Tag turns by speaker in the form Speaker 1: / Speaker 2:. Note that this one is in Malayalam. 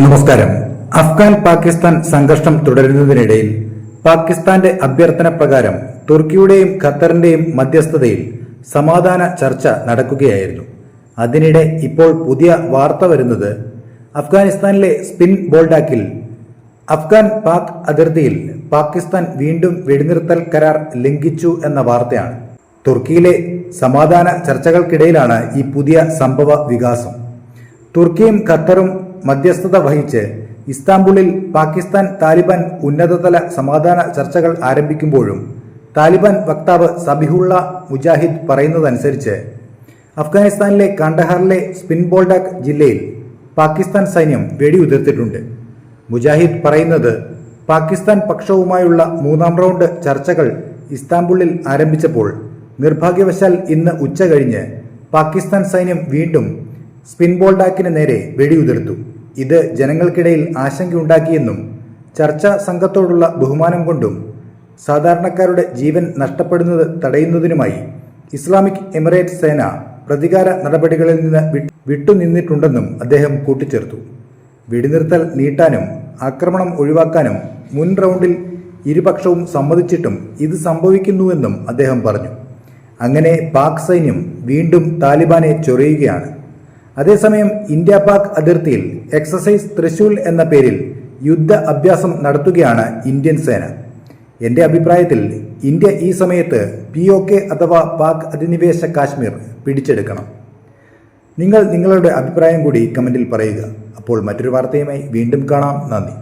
Speaker 1: നമസ്കാരം. അഫ്ഗാൻ പാകിസ്ഥാൻ സംഘർഷം തുടരുന്നതിനിടയിൽ പാകിസ്ഥാന്റെ അഭ്യർത്ഥന പ്രകാരം തുർക്കിയുടെയും ഖത്തറിന്റെയും മധ്യസ്ഥതയിൽ സമാധാന ചർച്ച നടക്കുകയായിരുന്നു. അതിനിടെ ഇപ്പോൾ പുതിയ വാർത്ത വരുന്നത് അഫ്ഗാനിസ്ഥാനിലെ സ്പിൻ ബോൾഡാക്കിൽ അഫ്ഗാൻ പാക് അതിർത്തിയിൽ പാകിസ്ഥാൻ വീണ്ടും വെടിനിർത്തൽ കരാർ ലംഘിച്ചു എന്ന വാർത്തയാണ്. തുർക്കിയിലെ സമാധാന ചർച്ചകൾക്കിടയിലാണ് ഈ പുതിയ സംഭവ വികാസം. തുർക്കിയും ഖത്തറും മധ്യസ്ഥത വഹിച്ച് ഇസ്താംബുളിൽ പാകിസ്ഥാൻ താലിബാൻ ഉന്നതതല സമാധാന ചർച്ചകൾ ആരംഭിക്കുമ്പോഴും താലിബാൻ വക്താവ് സബിഹുള്ള മുജാഹിദ് പറയുന്നതനുസരിച്ച് അഫ്ഗാനിസ്ഥാനിലെ കാണ്ടഹാറിലെ സ്പിൻബോൾഡാക് ജില്ലയിൽ പാകിസ്ഥാൻ സൈന്യം വെടിയുതിർത്തിട്ടുണ്ട്. മുജാഹിദ് പറയുന്നത് പാകിസ്ഥാൻ പക്ഷവുമായുള്ള മൂന്നാം റൗണ്ട് ചർച്ചകൾ ഇസ്താംബുളിൽ ആരംഭിച്ചപ്പോൾ നിർഭാഗ്യവശാൽ ഇന്ന് ഉച്ച കഴിഞ്ഞ് പാകിസ്ഥാൻ സൈന്യം വീണ്ടും സ്പിൻ ബോൾ ഡാക്കിന് നേരെ വെടിയുതിർത്തു. ഇത് ജനങ്ങൾക്കിടയിൽ ആശങ്കയുണ്ടാക്കിയെന്നും ചർച്ചാ സംഘത്തോടുള്ള ബഹുമാനം കൊണ്ടും സാധാരണക്കാരുടെ ജീവൻ നഷ്ടപ്പെടുന്നത് തടയുന്നതിനുമായി ഇസ്ലാമിക് എമിറേറ്റ് സേന പ്രതികാര നടപടികളിൽ നിന്ന് വിട്ടുനിന്നിട്ടുണ്ടെന്നും അദ്ദേഹം കൂട്ടിച്ചേർത്തു. വെടിനിർത്തൽ നീട്ടാനും ആക്രമണം ഒഴിവാക്കാനും മുൻ റൗണ്ടിൽ ഇരുപക്ഷവും സമ്മതിച്ചിട്ടും ഇത് സംഭവിക്കുന്നുവെന്നും അദ്ദേഹം പറഞ്ഞു. അങ്ങനെ പാക് സൈന്യം വീണ്ടും താലിബാനെ ചൊറിയുകയാണ്. അതേസമയം ഇന്ത്യ പാക് അതിർത്തിയിൽ എക്സസൈസ് തൃശൂൽ എന്ന പേരിൽ യുദ്ധ അഭ്യാസം നടത്തുകയാണ് ഇന്ത്യൻ സേന. എന്റെ അഭിപ്രായത്തിൽ ഇന്ത്യ ഈ സമയത്ത് പി ഒ കെ അഥവാ പാക് അധിനിവേശ കാശ്മീർ പിടിച്ചെടുക്കണം. നിങ്ങൾ നിങ്ങളുടെ അഭിപ്രായം കൂടി കമന്റിൽ പറയുക. അപ്പോൾ മറ്റൊരു വാർത്തയുമായി വീണ്ടും കാണാം. നന്ദി.